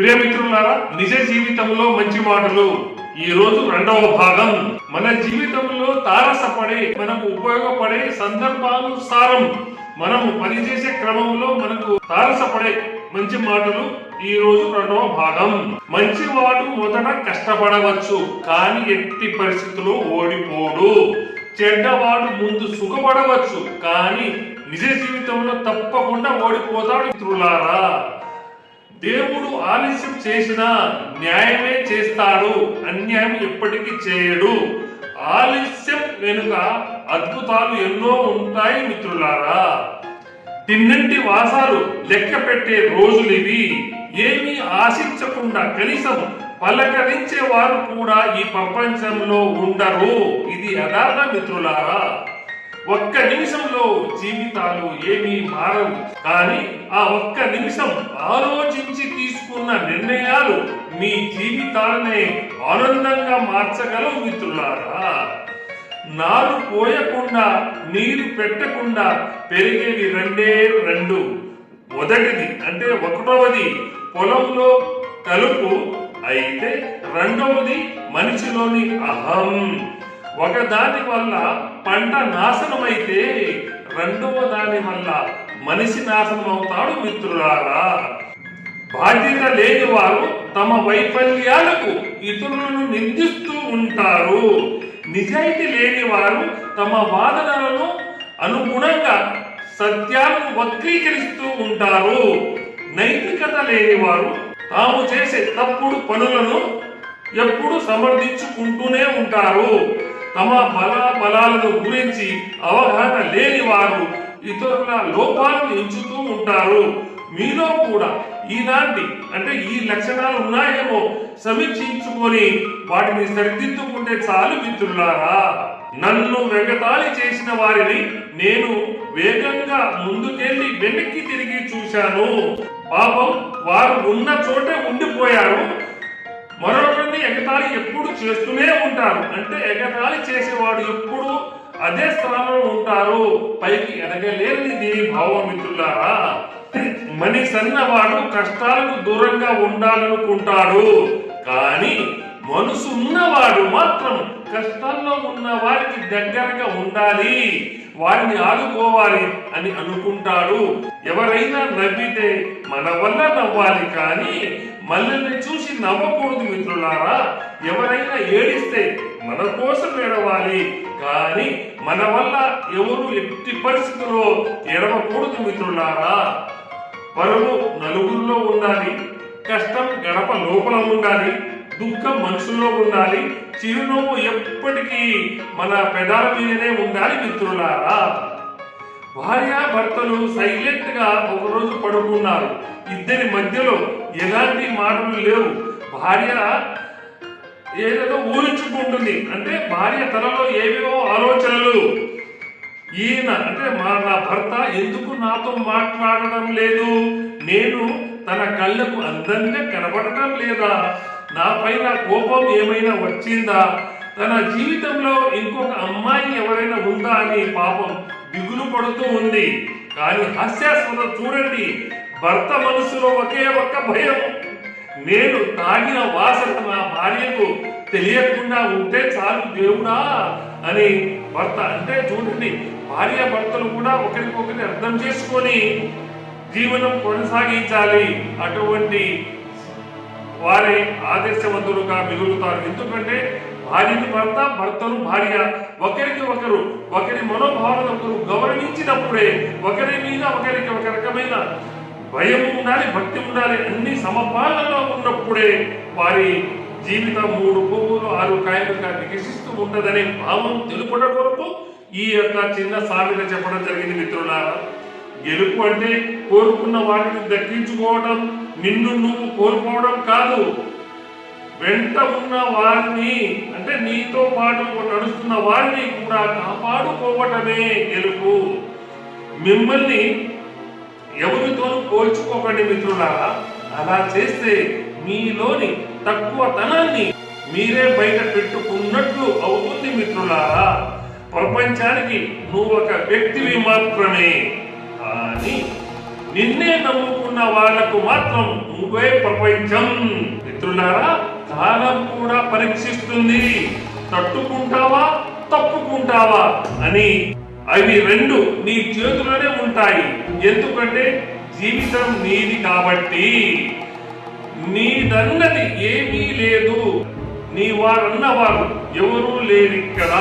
ప్రియమిత్రులారా నిజ జీవితంలో మంచి మాటలు. ఈ రోజు రెండవ భాగం. మన జీవితంలో తారసపడే మనకు ఉపయోగపడే సందర్భానుసారం మనము పనిచేసే క్రమంలో మనకు తారసపడే మంచి మాటలు ఈ రోజు రెండవ భాగం. మంచివాడు మొదట కష్టపడవచ్చు కానీ ఎట్టి పరిస్థితుల్లో ఓడిపోడు. చెడ్డవాడు ముందు సుఖపడవచ్చు కానీ నిజ జీవితంలో తప్పకుండా ఓడిపోతాడు మిత్రులారా. దేవుడు ఆలస్యం చేసినా న్యాయమే చేస్తాడు అన్యాయం ఎప్పటికీ చేయడు. ఆలస్యం వెనుక అద్భుతాలు ఎన్నో ఉంటాయి మిత్రులారా. తిన్నంటి వాసాలు లెక్క పెట్టే రోజులు ఇవి ఏమీ ఆశించకుండా కనీసం పలకరించే వారు కూడా ఈ ప్రపంచంలో ఉండరు. ఇది యథార్థ మిత్రులారా. ఒక్క నిమిషంలో జీవితాలు ఏమీ మారవు. కానీ ఆ ఒక్క నిమిషం ఆలోచించి తీసుకున్న నిర్ణయాలు మీ జీవితాలనే ఆనందంగా మార్చగలవు మిత్రులారా. నారు పోయకుండా నీరు పెట్టకుండా పెరిగేవి రెండే రెండు. మొదటిది అంటే ఒకటవది పొలంలో కలుపు అయితే రెండవది మనిషిలోని అహం. ఒకదాని వల్ల పంట నాశనమైతే రెండవ దాని వల్ల మనిషి నాశనం అవుతాడు మిత్రులారా బాధ్యత లేని వారు తమ వైఫల్యాలకు ఇతరులను నిందిస్తూ ఉంటారు. నిజాయితీ లేని వారు తమ వాదనలను అనుగుణంగా సత్యాలను వక్రీకరిస్తూ ఉంటారు. నైతికత లేని వారు తాము చేసే తప్పుడు పనులను ఎప్పుడు సమర్థించుకుంటూనే ఉంటారు. తమ బల బలాలను గురించి అవగాహన లేని వారు ఇతరుల లోపాలను ఎంచుతూ ఉంటారు. మీలో కూడా ఈనాటి అంటే ఈ లక్షణాలు ఉన్నాయేమో సమీక్షించుకొని వాటిని సరిదిద్దుకుంటే చాలు మిత్రులారా. నన్ను వెగతాళి చేసిన వారిని నేను వేగంగా ముందుకెళ్ళి వెనక్కి తిరిగి చూశాను. పాపం వారు ఉన్న చోటే ఉండిపోయారు. మరొకరిని ఎగతాళి ఎప్పుడు చేస్తూనే ఉంటారు. అంటే ఎగతాళి చేసేవాడు ఎప్పుడు అదే స్థానంలో ఉంటారు. పైకి ఎదగలేని దీని భావం మిత్రులారా. మనిషి అన్నవాడు కష్టాలకు దూరంగా ఉండాలనుకుంటాడు. కానీ మనసు ఉన్నవాడు మాత్రం కష్టాల్లో ఉన్న వారికి దగ్గరగా ఉండాలి. వారిని ఆదుకోవాలి అని అనుకుంటాడు. ఎవరైనా నవ్వితే మన వల్ల నవ్వాలి కానీ మల్లెల్ని చూసి నవ్వకూడదు మిత్రులారా. ఎవరైనా ఏడిస్తే మన కోసం ఏడవాలి. కానీ మన వల్ల ఎవరు ఎట్టి పరిస్థితుల్లో ఏడవకూడదు మిత్రులారా. పరువు నలుగురిలో ఉండాలి. కష్టం గడప లోపల ఉండాలి. దుఃఖం మనసులో ఉండాలి. చిరునవ్వు ఎప్పటికీ మన పెదాల మీదనే ఉండాలి మిత్రులారా. భార్య భర్తలు సైలెంట్గా ఒకరోజు పడుకున్నారు. ఇద్దరి మధ్యలో ఎలాంటి మాటలు లేవు. భార్య ఏదేదో ఊహించుకుంటుంది. అంటే భార్య తనలో ఏవేవో ఆలోచనలు. ఈయన అంటే మా నా భర్త ఎందుకు నాతో మాట్లాడడం లేదు? నేను తన కళ్ళకు అందంగా కనబడటం లేదా? నాపైన కోపం ఏమైనా వచ్చిందా? తన జీవితంలో ఇంకొక అమ్మాయి ఎవరైనా ఉందా అని పాపం దిగులు పడుతూ ఉంది. కానీ హాస్యాస్పద చూడండి. భర్త మనసులో ఒకే ఒక్క భయం. నేను తాగిన వాసన నా భార్యకు తెలియకుండా ఉంటే చాలు దేవుడా అని భర్త అంటే చూడండి భార్య భర్తలు కూడా ఒకరికొకరిని అర్థం చేసుకొని జీవనం కొనసాగించాలి. అటువంటి వారే ఆదర్శవంతులుగా మిగులుతారు. ఎందుకంటే భార్యని భర్త భర్తను భార్య. ఒకరికి ఒకరు ఒకరి మనోభావాలను ఒకరు గౌరవించినప్పుడే ఒకరి మీద ఒకరికి ఒక రకమైన భయం ఉండాలి భక్తి ఉండాలి అన్ని సమపాలనలో ఉన్నప్పుడే వారి జీవితం మూడు పువ్వులు ఆరు కాయలుగా వికసిస్తూ ఉండదనే భావం తెలుపుట కొరకు ఈ యొక్క చిన్న సామెత చెప్పడం జరిగింది మిత్రులారా. గెలుపు అంటే కోరుకున్న వాటిని దక్కించుకోవడం నిన్ను నువ్వు కోరుకోవడం కాదు. వెంట ఉన్న వారిని అంటే నీతో పాటు నడుస్తున్న వారిని కూడా కాపాడుకోవటమే గెలుపు. మిమ్మల్ని ఎవరితోనూ పోల్చుకోకండి మిత్రులారా. అలా చేస్తే మీలోని తక్కువ తనాన్ని మీరే బయట పెట్టుకున్నట్లు అవుతుంది మిత్రులారా. ప్రపంచానికి నువ్వు ఒక వ్యక్తివి మాత్రమే. కానీ నిన్నే నమ్ముకున్న వాళ్ళకు మాత్రం నువ్వే ప్రపంచం. మిత్రులారా కాలం కూడా పరీక్షిస్తుంది. తట్టుకుంటావా తప్పుకుంటావా అని అవి రెండు నీ చేతిలోనే ఉంటాయి. ఎందుకంటే జీవితం నీది కాబట్టి. నీదన్నది ఏమీ లేదు. నీ వారన్నవారు ఎవరూ లేరిక్కడ.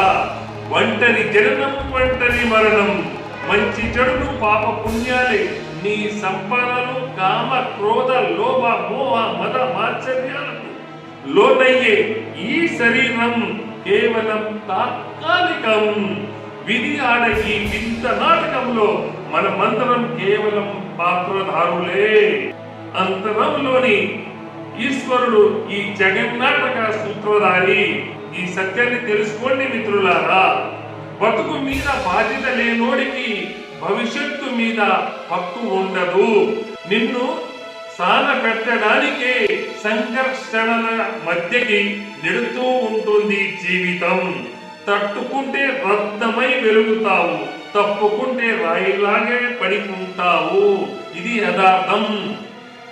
ఒంటరి జననం ఒంటరి మరణం. మంచి చెడును పాప పుణ్యాలే నీ సంపదలు కామ క్రోధ లోభ మోహ మద మాత్సర్యాలకు లోనయ్యే ఈ శరీరం కేవలం తాత్కాలికం. విని ఆడ ఈ వింత నాటకంలో మనమందరం కేవలం పాత్రధారులే. అంతరంలోని ఈశ్వరుడు ఈ జగన్నాటక సూత్రధారి. ఈ సత్యాన్ని తెలుసుకోండి మిత్రులారా. బతుకు మీద బాధ్యత లేనోడికి భవిష్యత్తు మీద హక్కు ఉండదు. నిన్ను సాన పెట్టడానికే సంకర్షణల మధ్యకి నెడుతూ ఉంటుంది జీవితం. తట్టుకుంటే రక్తమై వెలుగుతావు తప్పుకుంటే రాయిలాగే పడికుంటావు ఇది యథార్థం.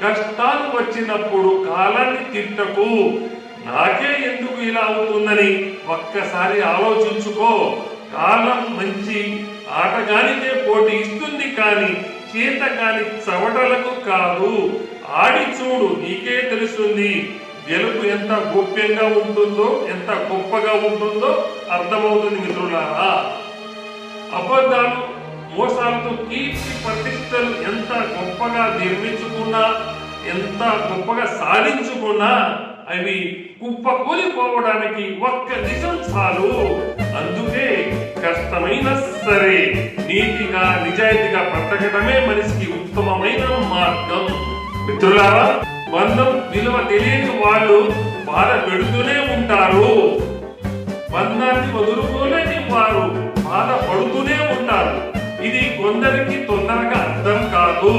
కష్టాలు వచ్చినప్పుడు కాలాన్ని తిట్టకు. నాకే ఎందుకు ఇలా అవుతుందని ఒక్కసారి ఆలోచించుకో. కాలం మంచి ఆటగానికే పోటీ ఇస్తుంది కానీ చీత కాని చవటలకు కాదు. ఆడి చూడు నీకే తెలుస్తుంది. గెలుపు ఎంత గోప్యంగా ఉంటుందో ఎంత గొప్పగా ఉంటుందో అర్థమవుతుంది మిత్రులారా. అబద్ధాలు మోసాలతో కీర్తి ప్రతిష్టలు ఎంత గొప్పగా నిర్మించుకున్నా ఎంత గొప్పగా సాధించుకున్నా అవి కుప్ప కూలిపోవడానికి ఒక్క నిజం చాలు. అందుకే కష్టమైన సరే నీతిగా నిజాయితీగా బ్రతకడమే మనిషికి ఉత్తమమైన మార్గం. మిత్రులారా బంధం విలువ తెలియని వాళ్ళు బాధ పెడుతూనే ఉంటారు. బంధాన్ని వదులుకోలేని వారు బాధ పడుతూనే ఉంటారు. ఇది కొందరికి తొందరగా అర్థం కాదు.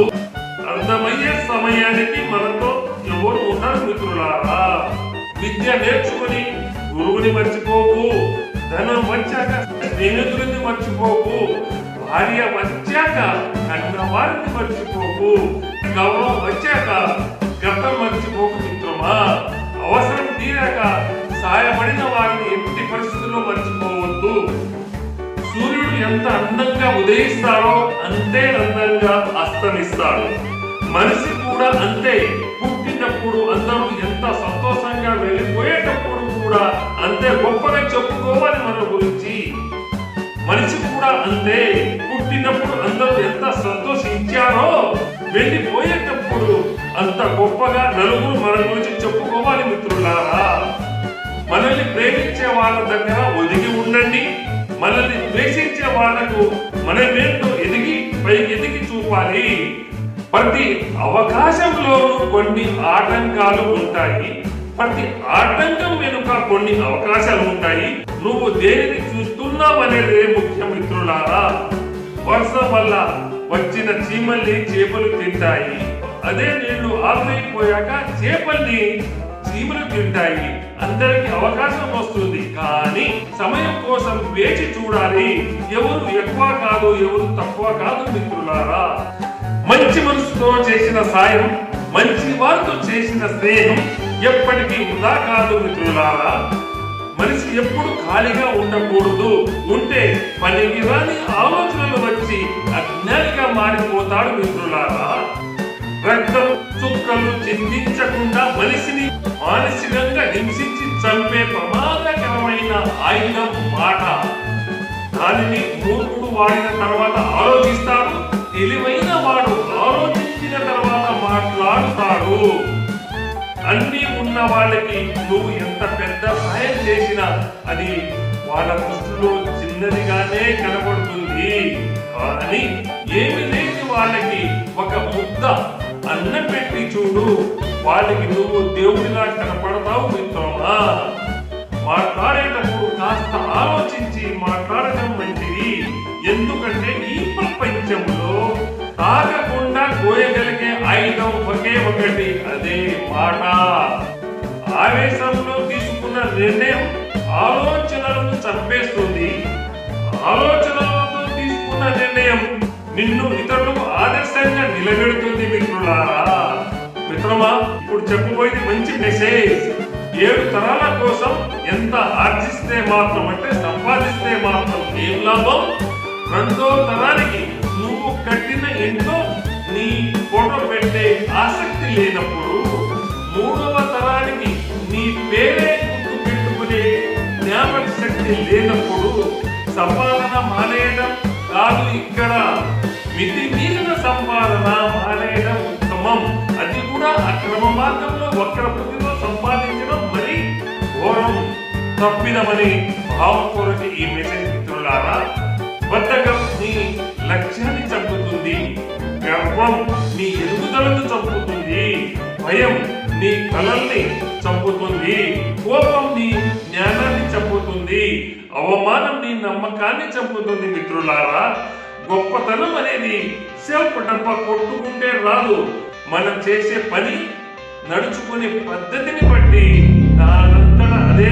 అర్థమయ్యే సమయానికి మనతో ఎవరు ఉన్నారు మిత్రులారా. విద్య నేర్చుకుని గురువుని మర్చిపోకు ధనం వచ్చాక స్నేహితుడిని మర్చిపోకు భార్య వచ్చాక కన్న వారిని మర్చిపోకు గౌరవం వచ్చాక గతం మర్చిపోకు మిత్రమా? అవసరం తీరాక సాయపడిన వారిని ఎట్టి పరిస్థితుల్లో మర్చిపోవద్దు. సూర్యుడు ఎంత అందంగా ఉదయిస్తాడో అంతే అందంగా అస్తమిస్తాడు. మనిషి కూడా అంతే. పుట్టినప్పుడు అందరూ ఎంత సంతోషంగా వెళ్ళిపోయేటప్పుడు కూడా అంతే గొప్పగా చెప్పుకోవాలి మన గురించి. మనిషి కూడా అంతే. పుట్టినప్పుడు అందరూ ఎంత సంతోషించారో వెళ్ళిపోయేటప్పుడు అంత గొప్పగా నలుగురు మన గురించి చెప్పుకోవాలి మిత్రులారా. మనల్ని ప్రేమించే వాళ్ళ దగ్గర ఒదిగి ఉండండి. మనల్ని ద్వేషించే వాళ్ళకు మనమేంటో ఎదిగి పై ఎదిగి చూపాలి. ప్రతి అవకాశంలోనూ కొన్ని ఆటంకాలు ఉంటాయి. ప్రతి ఆటంకం వెనుక కొన్ని అవకాశాలు ఉంటాయి. నువ్వు దేనిని చూస్తున్నావు అనేది ముఖ్య మిత్రులారా. వర్షం వల్ల వచ్చిన చీమల్ని చేపలు తింటాయి. అదే నీళ్ళు ఆవిరైపోయాక చేపల్ని చీమలు తింటాయి. అందరికి అవకాశం వస్తుంది. కానీ సమయం కోసం వేచి చూడాలి. ఎవరు ఎక్కువ కాదు ఎవరు తక్కువ కాదు మిత్రులారా. మంచి మనసుతో చేసిన సాయం మంచి వారితో చేసిన స్నేహం ఎప్పటికీ వృధా కాదు మిత్రులారా. మనిషి ఎప్పుడు ఖాళీగా ఉండకూడదు. ఉంటే పనికి రాని ఆలోచనలు వచ్చి అజ్ఞానిగా మారిపోతాడు మిత్రులారా. రక్తం చుక్కలు చిందించకుండా మనిషిని మానసికంగా హింసించి చంపే ప్రమాదకరమైన ఆయుధం మాట. దానిని మూర్ఖుడు వాడిన తర్వాత ఆలోచిస్తాడు తెలివైన వాడు ఆలోచించిన తర్వాత మాట్లాడుతాడు. అన్ని ఉన్న వాళ్ళకి నువ్వు ఎంత పెద్ద సహాయం చేసినా అది వాళ్ళ దృష్టిలో చిన్నదిగానే కనబడుతుంది. కానీ ఏమి లేని వాళ్ళకి ఒక ముద్ద అన్నం పెట్టి చూడు. వాళ్ళకి నువ్వు దేవుడిలా కనపడతావు మిత్రమా మాట్లాడేటప్పుడు కాస్త ఆలోచించి మాట్లాడటం మంచిది ఎందుకంటే ఈ ప్రపంచంలో తాగకుండా కోయగలిగే ఆయుధం ఒకే ఒకటి అదే మాట. ఆవేశంలో తీసుకున్న నిర్ణయం ఆలోచనలను చంపేస్తుంది. ఆలోచనలతో తీసుకున్న నిర్ణయం నిన్ను ఇతరులకు ఆదర్శంగా నిలబెడుతుంది. మిత్రులారా మిత్రమా ఇప్పుడు చెప్పబోయేది మంచి మెసేజ్. ఏడు తరాల కోసం ఎంత ఆర్జిస్తే మాత్రం అంటే సంపాదిస్తే మాత్రం ఏం లాభం? రెండో తరానికి నువ్వు కట్టిన ఇంట్లో నీ ఫోటో పెట్టే ఆసక్తి లేనప్పుడు మూడవ తరానికి నీ పేరే గుర్తు పెట్టుకునే జ్ఞాపక శక్తి లేనప్పుడు సంపాదన మానేయడం కాదు ఇక్కడ. మితి మీరిన సంపాదన అక్రమ మార్గంలో వక్ర బుద్ధిలో సంపాదించడం మరి ఘోరం తప్పిదమని భావపూర్వక ఈ మెసేజ్ మిత్రులారా బద్ధకం నీ లక్ష్యాన్ని చంపుతుంది గర్వం నీ ఎదుగుదలను చంపుతుంది భయం నీ కలల్ని చంపుతుంది కోపం నీ జ్ఞానాన్ని చంపుతుంది అవమానం నీ నమ్మకాన్ని చంపుతుంది మిత్రులారా. గొప్పతనం అనేది సేవ డబ్బా కొట్టుకుంటే రాదు. మనం చేసే పని నడుచుకునే పద్ధతిని బట్టి దానంతట అదే